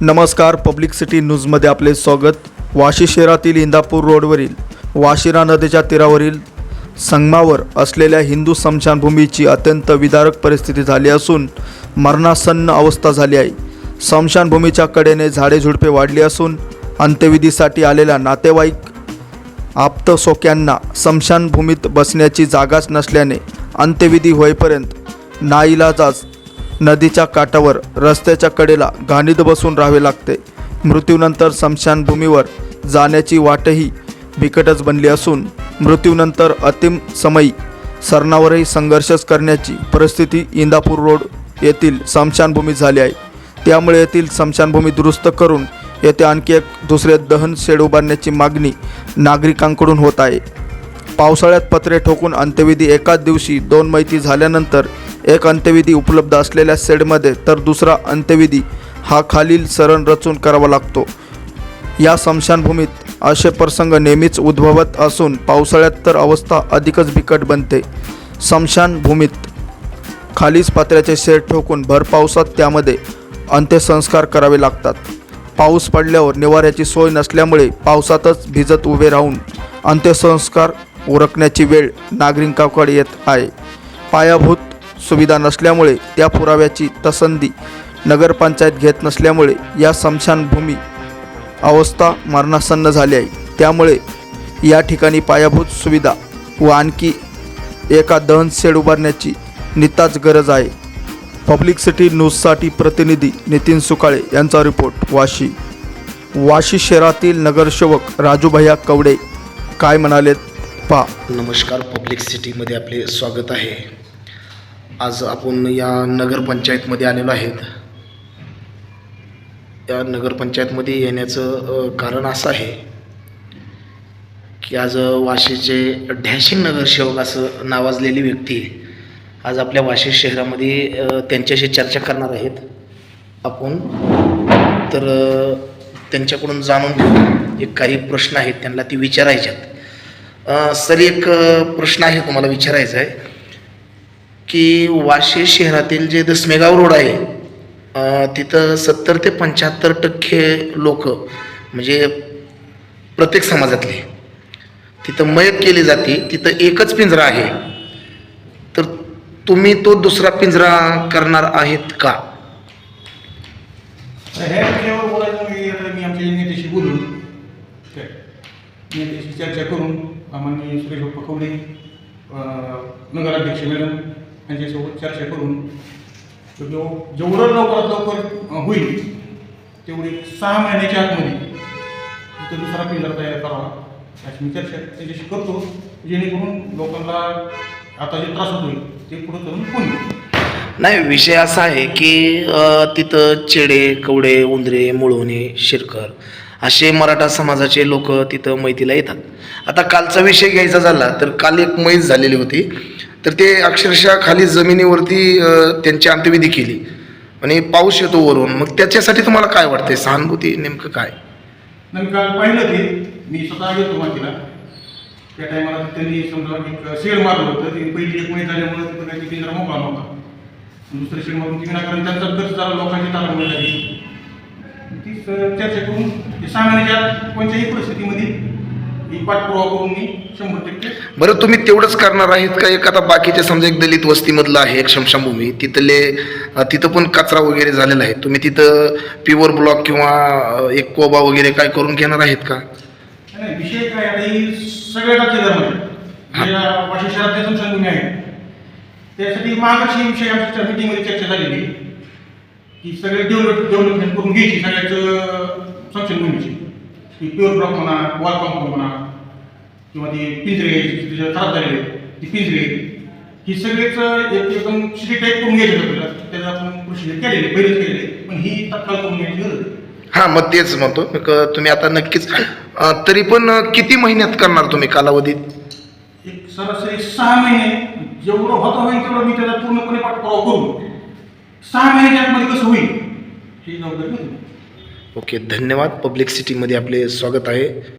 नमस्कार public city न्यूजमध्ये आपले स्वागत. वाशी शहरातील इंदापूर रोडवरील वाशिरा नदीच्या तीरावरील संगमावर असलेल्या हिंदू स्मशानभूमीची अत्यंत विदारक परिस्थिती झाली असून मरणासन्न अवस्था झाली आहे. स्मशानभूमीच्या कडेने झाडे झुडपे वाढली असून अंत्यविधीसाठी आलेल्या नातेवाईक आप्तसोक्यांना स्मशानभूमीत बसण्याची जागाच नसल्याने अंत्यविधी होईपर्यंत नाईलाजाच नदीच्या काठावर रस्त्याच्या कडेला घाणीत बसून राहावे लागते. मृत्यूनंतर स्मशानभूमीवर जाण्याची वाटही बिकटच बनली असून मृत्यूनंतर अतिम समयी सरणावरही संघर्षच करण्याची परिस्थिती इंदापूर रोड येथील स्मशानभूमी झाली आहे. त्यामुळे येथील स्मशानभूमी दुरुस्त करून येथे आणखी एक दुसरे दहन शेड उभारण्याची मागणी नागरिकांकडून होत आहे. पावसाळ्यात पत्रे ठोकून अंत्यविधी एकाच दिवशी दोन मैती झाल्यानंतर एक अंत्यविधी उपलब्ध असलेल्या शेडमध्ये तर दुसरा अंत्यविधी हा खालील सरण रचून करावा लागतो. या स्मशानभूमीत असे प्रसंग नेहमीच उद्भवत असून पावसाळ्यात तर अवस्था अधिकच बिकट बनते. स्मशानभूमीत खालीच पात्र्याचे शेड ठोकून भर पावसात त्यामध्ये अंत्यसंस्कार करावे लागतात. पाऊस पडल्यावर निवाऱ्याची सोय नसल्यामुळे पावसातच भिजत उभे राहून अंत्यसंस्कार उरकण्याची वेळ नागरिकांकडे येत आहे. पायाभूत सुविधा नसल्यामुळे त्या पुराव्याची तसंदी नगरपंचायत घेत नसल्यामुळे या स्मशानभूमी अवस्था मरणासन्न झाली आहे. त्यामुळे या ठिकाणी पायाभूत सुविधा व आणखी एका दहन शेड उभारण्याची निताच गरज आहे. पब्लिक सिटी न्यूजसाठी प्रतिनिधी नितीन सुकाळे यांचा रिपोर्ट वाशी. वाशी शहरातील नगरसेवक राजूभैया कवडे काय म्हणालेत? पहा. नमस्कार पब्लिक सिटीमध्ये आपले स्वागत आहे. आज आपण या नगरपंचायतमध्ये आलेलो आहेत. या नगरपंचायतमध्ये येण्याचं कारण असं आहे की आज वाशीचे डॅशिंग नगरसेवक असं नावाजलेली व्यक्ती आज आपल्या वाशी शहरामध्ये त्यांच्याशी चर्चा करणार आहेत. आपण तर त्यांच्याकडून जाणून घेऊ. एक काही प्रश्न आहेत त्यांना ती विचारायच्यात सर एक प्रश्न आहे तुम्हाला विचारायचा आहे. की वाशी शहरातील जे दसमेगाव रोड आहे तिथं सत्तर ते पंच्याहत्तर टक्के लोक म्हणजे प्रत्येक समाजातले तिथं मयत केली जाते तिथं एकच पिंजरा आहे. तर तुम्ही तो दुसरा पिंजरा करणार आहेत का? ह्या विषयावर बोलायचं म्हणजे मी आता मी आमच्या नेत्याशी बोलून काय नेत्याशी चर्चा करून आम्हाला सुरेश बाप्पा कवडे नगराध्यक्ष मॅडम यांच्यासोबत चर्चा करून जो जेवढं लवकरात लवकर होईल तेवढी सहा महिन्याच्या आतमध्ये तिथं दुसरा पिलर तयार करावा अशी मी चर्चा त्याच्याशी करतो जेणेकरून लोकांना आता जे त्रास होतोय ते पुढे करून कोणी नाही विषय असा आहे की तिथं चेडे कवडे उंदरे मुळवणे शिरकर असे मराठा समाजाचे लोक तिथं मैतीला येतात. आता कालचा विषय घ्यायचा झाला तर काल एक मैत झालेली होती. तर ते अक्षरशः खाली जमिनीवरती त्यांची अंत्यविधी केली. आणि पाऊस येतो वरून. मग त्याच्यासाठी तुम्हाला काय वाटतंय? सहानुभूती नेमकं काय? नाही काल पाहिलं ते मी स्वतः गेलो माहितीला त्या टायमाला त्यांनी समजा एक शेड मारलं होतं. ते पहिली एक महिने झाल्यामुळे तिथं काही पिंजरा मोकळा नव्हता. दुसरं शेड मारून ती विनाकारण त्यांचा खर्च झाला लोकांची तारांबळ लागली ती चर्चा करून ते कोणत्याही परिस्थितीमध्ये ही पाठपुरावा करून मी शंभर टक्के बरं तुम्ही तेवढंच करणार आहेत का? एक आता बाकीचे समजा एक दलित वस्तीमधलं आहे एक शमशानभूमी. तिथले तिथं पण कचरा वगैरे झालेला आहे. तुम्ही तिथं प्युअर ब्लॉक किंवा एक कोबा वगैरे काय करून घेणार आहेत का? नाही विषय काय आता ही सगळ्या शहरातले आहे त्यासाठी विषय आमच्या मीटिंगमध्ये चर्चा झालेली की सगळे डेव्हलप डेव्हलपमेंट करून घ्यायची सगळ्याचं की प्युअर ब्लॉक म्हणा वॉल कॉम्पाऊंड म्हणा किंवा ती पिंजरे जे खराब झालेले ती पिंजरे ही सगळेच एक एकदम सिटी टाईप करून घ्यायचे आपल्याला त्याचं आपण प्रोसिजर केलेले पहिलेच केलेले. पण ही तत्काळ करून घ्यायची गरज. हां मग तेच म्हणतो. तुम्ही आता नक्कीच तरी पण किती महिन्यात करणार तुम्ही कालावधीत? एक सरासरी सहा महिने. जेवढं होतं होईल तेवढं मी त्याचा पूर्णपणे पाठपुरावा करू सहा महिन्याच्या आतमध्ये कसं होईल? ही जबाबदारी ओके धन्यवाद. पब्लिक सिटीमध्ये आपले स्वागत आहे.